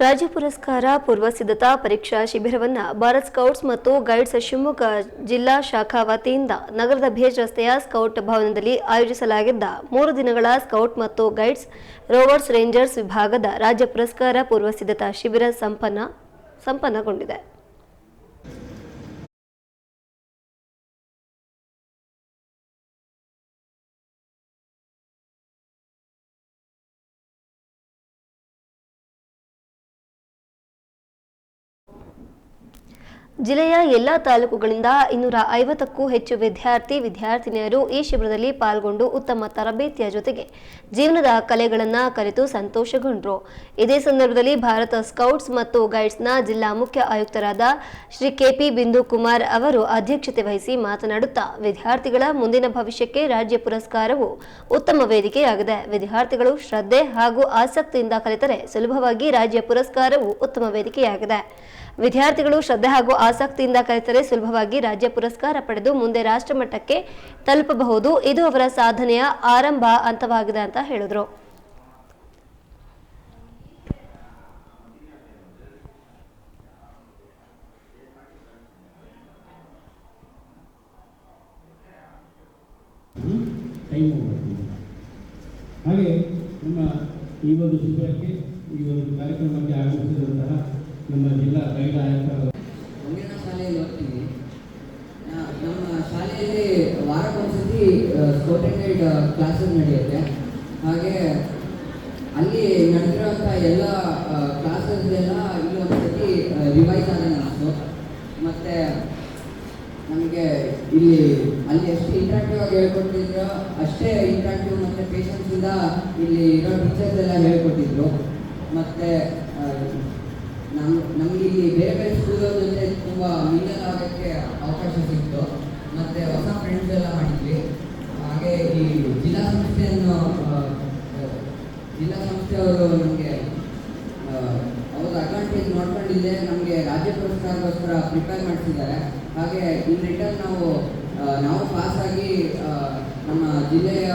ರಾಜ್ಯ ಪುರಸ್ಕಾರ ಪೂರ್ವ ಸಿದ್ಧತಾ ಪರೀಕ್ಷಾ ಶಿಬಿರವನ್ನು ಭಾರತ್ ಸ್ಕೌಟ್ಸ್ ಮತ್ತು ಗೈಡ್ಸ್ ಶಿವಮೊಗ್ಗ ಜಿಲ್ಲಾ ಶಾಖಾ ವತಿಯಿಂದ ನಗರದ ಭೇಜ್ ರಸ್ತೆಯ ಸ್ಕೌಟ್ ಭವನದಲ್ಲಿ ಆಯೋಜಿಸಲಾಗಿದ್ದ ಮೂರು ದಿನಗಳ ಸ್ಕೌಟ್ ಮತ್ತು ಗೈಡ್ಸ್ ರೋವರ್ಸ್ ರೇಂಜರ್ಸ್ ವಿಭಾಗದ ರಾಜ್ಯ ಪುರಸ್ಕಾರ ಪೂರ್ವ ಸಿದ್ಧತಾ ಶಿಬಿರ ಸಂಪನ್ನ, ಸಂಪನ್ನಗೊಂಡಿದೆ. ಜಿಲ್ಲೆಯ ಎಲ್ಲಾ ತಾಲೂಕುಗಳಿಂದ ಇನ್ನೂರ ಐವತ್ತಕ್ಕೂ ಹೆಚ್ಚು ವಿದ್ಯಾರ್ಥಿ, ವಿದ್ಯಾರ್ಥಿನಿಯರು ಈ ಶಿಬಿರದಲ್ಲಿ ಪಾಲ್ಗೊಂಡು ಉತ್ತಮ ತರಬೇತಿಯ ಜೊತೆಗೆ ಜೀವನದ ಕಲೆಗಳನ್ನು ಕಲಿತು ಸಂತೋಷಗೊಂಡರು. ಇದೇ ಸಂದರ್ಭದಲ್ಲಿ ಭಾರತ ಸ್ಕೌಟ್ಸ್ ಮತ್ತು ಗೈಡ್ಸ್ನ ಜಿಲ್ಲಾ ಮುಖ್ಯ ಆಯುಕ್ತರಾದ ಶ್ರೀ ಕೆಪಿ ಬಿಂದು ಕುಮಾರ್ ಅವರು ಅಧ್ಯಕ್ಷತೆ ವಹಿಸಿ ಮಾತನಾಡುತ್ತಾ, ವಿದ್ಯಾರ್ಥಿಗಳ ಮುಂದಿನ ಭವಿಷ್ಯಕ್ಕೆ ರಾಜ್ಯ ಪುರಸ್ಕಾರವು ಉತ್ತಮ ವೇದಿಕೆಯಾಗಿದೆ. ವಿದ್ಯಾರ್ಥಿಗಳು ಶ್ರದ್ಧೆ ಹಾಗೂ ಆಸಕ್ತಿಯಿಂದ ಕಲಿತರೆ ಸುಲಭವಾಗಿ ರಾಜ್ಯ ಪುರಸ್ಕಾರವು ಉತ್ತಮ ವೇದಿಕೆಯಾಗಿದೆ. ವಿದ್ಯಾರ್ಥಿಗಳು ಶ್ರದ್ಧೆ ಹಾಗೂ ಆಸಕ್ತಿಯಿಂದ ಕಲಿತರೆ ಸುಲಭವಾಗಿ ರಾಜ್ಯ ಪುರಸ್ಕಾರ ಪಡೆದು ಮುಂದೆ ರಾಷ್ಟ್ರಮಟ್ಟಕ್ಕೆ ತಲುಪಬಹುದು. ಇದು ಅವರ ಸಾಧನೆಯ ಆರಂಭ ಹಂತವಾಗಿದೆ ಅಂತ ಹೇಳಿದ್ರು. ಹಾಗೆ ನಮ್ಮ ಈ ಒಂದು ಶಿಬಿರಕ್ಕೆ ಈ ಒಂದು ಕಾರ್ಯಕ್ರಮಕ್ಕೆ ಆಗಮಿಸಿರುವಂತಹ ನಮ್ಮ ಜಿಲ್ಲಾ ಆಯುಕ್ತ ಮುಂದಿನ ಶಾಲೆಯಲ್ಲಿ ನಾ- ನಮ್ಮ ಶಾಲೆಯಲ್ಲಿ ವಾರಕ್ಕೊಂದ್ಸತಿ ಸ್ಪೋರ್ಟ್ ಕ್ಲಾಸಸ್ ನಡೆಯುತ್ತೆ. ಹಾಗೆ ಅಲ್ಲಿ ನಡೆದಿರುವಂಥ ಎಲ್ಲ ಕ್ಲಾಸಸ್ ಎಲ್ಲ ಇಲ್ಲಿ ಒಂದ್ಸತಿ ರಿವೈಸ್ ಆದ ಅನಿಸ್ತು ಮತ್ತು ನಮಗೆ ಇಲ್ಲಿ, ಅಲ್ಲಿ ಎಷ್ಟು ಇಂಟ್ರಾಕ್ಟಿವ್ ಆಗಿ ಹೇಳ್ಕೊಟ್ಟಿದ್ರು, ಅಷ್ಟೇ ಇಂಟ್ರಾಕ್ಟಿವ್ ಮತ್ತು ಪೇಷನ್ಸಿಂದ ಇಲ್ಲಿ ಇರೋ ಟೀಚರ್ಸ್ ಎಲ್ಲ ಹೇಳ್ಕೊಟ್ಟಿದ್ರು. ಮತ್ತು ನಮ್ಮ ನಮಗೆ ಇಲ್ಲಿ ಬೇರೆ ಬೇರೆ ಸ್ಕೂಲ್ ಜೊತೆ ತುಂಬ ಮಿಂಗಲ್ ಆಗೋಕ್ಕೆ ಅವಕಾಶ ಸಿಕ್ತು. ಮತ್ತು ಹೊಸ ಫ್ರೆಂಡ್ಸ್ ಎಲ್ಲ ಮಾಡಿದ್ವಿ. ಹಾಗೆ ಈ ಜಿಲ್ಲಾ ಸಂಸ್ಥೆಯನ್ನು ಜಿಲ್ಲಾ ಸಂಸ್ಥೆಯವರು ನಮಗೆ ಅವ್ರ ಅಡ್ವಾಂಟೇಜ್ ನೋಡ್ಕೊಂಡಿದ್ದೆ. ನಮಗೆ ರಾಜ್ಯ ಪುರಸ್ಕಾರಕ್ಕೋಸ್ಕರ ಪ್ರಿಪೇರ್ ಮಾಡಿಸಿದ್ದಾರೆ. ಹಾಗೆ ಇನ್ ರಿಟರ್ನ್ ನಾವು ನಾವು ಪಾಸಾಗಿ ನಮ್ಮ ಜಿಲ್ಲೆಯ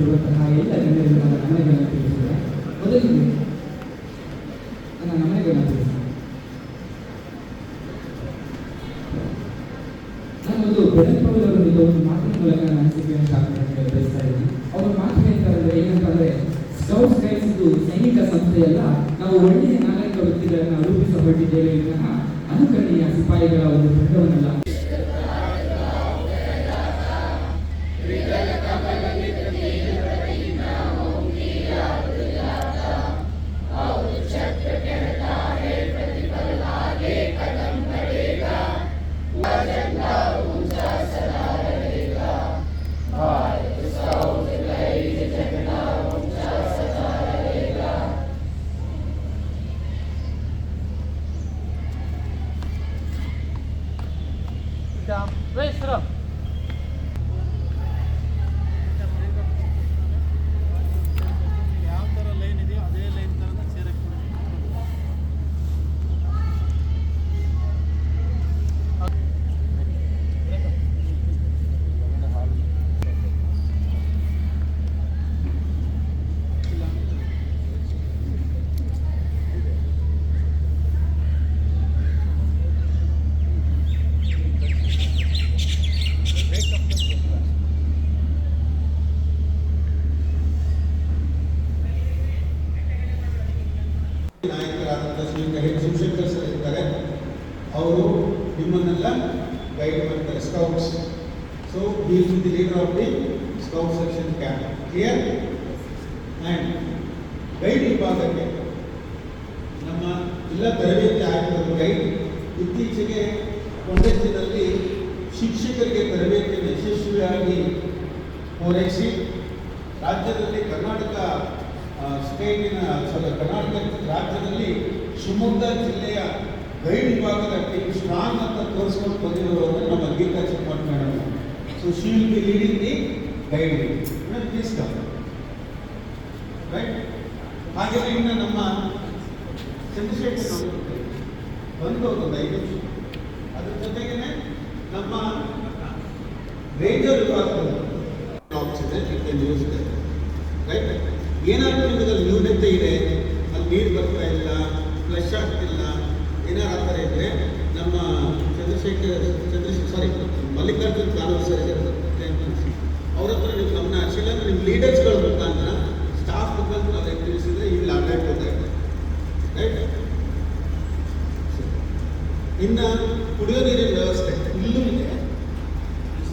ಇರುವಂತಹ ಎಲ್ಲ ಗಣ್ಯರು ನನ್ನ ನಮನೆಗಳನ್ನು ತಿಳಿಸಿದೆ. ಮೊದಲಿಗೆ ನನ್ನ ನಮನೆಗಳನ್ನು ತಿಳಿಸಿದೆ. ನಾನು ಒಂದು ಬೆಳಕವರವರ ಒಂದು ಮಾತಿನ ಮೂಲಕ ನನ್ನ ಶಾಖೆಯನ್ನು ಬಯಸ್ತಾ ಇದ್ದೀನಿ. ಅವರ ಮಾತು ಹೇಳ್ತಾರೆ ಏನಂತಂದ್ರೆ ಸ್ಕೌಟ್ಸ್ ಗೈಡ್ಸ್ ಇದು ಸೈನಿಕ ಸಂಸ್ಥೆಯಲ್ಲ. ನಾವು ಒಳ್ಳೆಯ ನಾಗರಿಕ ವೃತ್ತಿಗಳನ್ನು ರೂಪಿಸಲ್ಪಟ್ಟಿದ್ದೇವೆ ವಿನಃ ಅನುಕರಣೀಯ ಸಿಪಾಯಿಗಳ ಒಂದು ತಂಡವನ್ನಲ್ಲ. ನಾಯಕರಾದಂಥ ಶ್ರೀ ಗೈಡ್ ಶಿವಶಂಕರ್ ಸರ್ ಇರ್ತಾರೆ. ಅವರು ನಿಮ್ಮನ್ನೆಲ್ಲ ಗೈಡ್ ಮಾಡ್ತಾರೆ ಸ್ಕೌಟ್ಸ್ ಸೊ ಈ the leader of the scout section camp clear and guide ವಿಭಾಗಕ್ಕೆ ನಮ್ಮ ಜಿಲ್ಲಾ ತರಬೇತಿ ಆಯೋಗದ ಗೈಡ್ ಇತ್ತೀಚೆಗೆ ಕೊಂಡಜ್ಜಿನಲ್ಲಿ ಶಿಕ್ಷಕರಿಗೆ ತರಬೇತಿಯನ್ನು ಯಶಸ್ವಿಯಾಗಿ ಪೂರೈಸಿ, ರಾಜ್ಯದಲ್ಲಿ ಕರ್ನಾಟಕ ಸ್ಟೇಟಿನ ಸಾರಿ, ಕರ್ನಾಟಕ ರಾಜ್ಯದಲ್ಲಿ ಶಿವಮೊಗ್ಗ ಜಿಲ್ಲೆಯ ಗೈಡ್ ವಿಭಾಗದ ಟೀಮ್ ಸ್ಟ್ರಾಂಗ್ ಅಂತ ತೋರಿಸ್ಕೊಂಡು ಬಂದಿರೋರು ಅಂದ್ರೆ ನಮ್ಮ Geetha Chikkamath madam so she will be leading the guide please come right ಹಾಗೆ ಇನ್ನು ನಮ್ಮ ಚಂದ್ರಶೇಖರ್ ಬಂದು ಒಂದು ಐದು ನಿಮಿಷ ಅದ್ರ ಜೊತೆಗೇನೆ ನಮ್ಮ ರೇಂಜರ್ ವಿಭಾಗದಲ್ಲಿ option you can use right ಏನಾದರೂ ನಿಮಗೆ ನ್ಯೂನತೆ ಇದೆ, ಅಲ್ಲಿ ನೀರು ಬರ್ತಾ ಇಲ್ಲ ಫ್ಲಶ್ ಆಗ್ತಿಲ್ಲ, ಏನಾರು ಆ ಥರ ಇದ್ದರೆ ನಮ್ಮ ಚಂದ್ರಶೇಖರ್ ಚಂದ್ರಶೇಖರ್ ಸಾರಿ ಮಲ್ಲಿಕಾರ್ಜುನ್ ಕಾನೂರು ಸರ್ ಅವ್ರ ಹತ್ರ ನೀವು ಗಮನ ಹರಿಸಿಲ್ಲ ನಿಮ್ಮ ಲೀಡರ್ಸ್ಗಳ ಮುಖಾಂತರ ಸ್ಟಾಫ್ ಮುಖಾಂತರ ಅವ್ರಿಗೆ ತಿಳಿಸಿದ್ರೆ ಅಡ್ಡಾಡ್ ಹೋಗ್ತಾ ಇದ್ದಾರೆ ರೈಟ್ ಇನ್ನು ಕುಡಿಯೋ ನೀರಿನ ವ್ಯವಸ್ಥೆ ಇಲ್ಲೂ ಇದೆ. This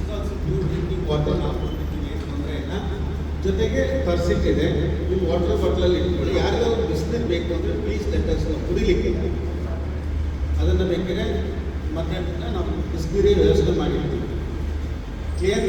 ಜೊತೆಗೆ ಪರ್ಸಿಟ್ ಇದೆ ನಿಮ್ಮ ವಾಟರ್ ಬಾಟ್ಲಲ್ಲಿ ಇಟ್ಕೊಳ್ಳಿ. ಯಾರಿಗಾದ್ರು ಬಿಸಿನೀರು ಬೇಕು ಅಂದರೆ ಪ್ಲೀಸ್ ಲೆಟರ್ಸ್ ಕುಡಿಲಿಕ್ಕೆ. ಅದನ್ನು ಬೇಕಾದ್ರೆ ಮತ್ತೆ ನಾವು ಬಿಸಿನೀರೇ ವ್ಯವಸ್ಥೆ ಮಾಡಿರ್ತೀವಿ. ಕ್ಲಿಯರ್